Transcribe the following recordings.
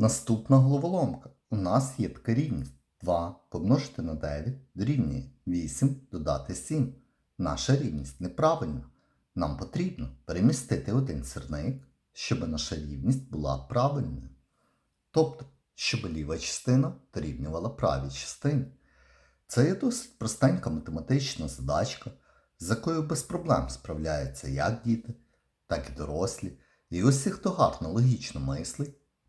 Наступна головоломка. У нас є така рівність. 2 помножити на 9 дорівнює 8 додати 7. Наша рівність неправильна. Нам потрібно перемістити один сірник, щоб наша рівність була правильною. Тобто, щоб ліва частина дорівнювала правій частині. Це є досить простенька математична задачка, з якою без проблем справляються як діти, так і дорослі. І усі, хто гарно логічно мислить,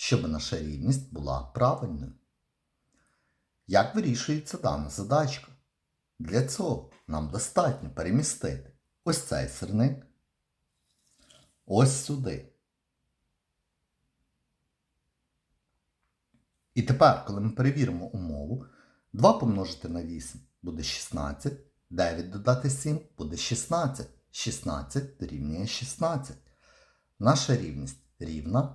щоб наша рівність була правильною. Як вирішується дана задачка? Для цього нам достатньо перемістити ось цей сирник ось сюди. І тепер, коли ми перевіримо умову, 2 помножити на 8 буде 16, 9 додати 7 буде 16. 16 дорівнює 16. Наша рівність рівна,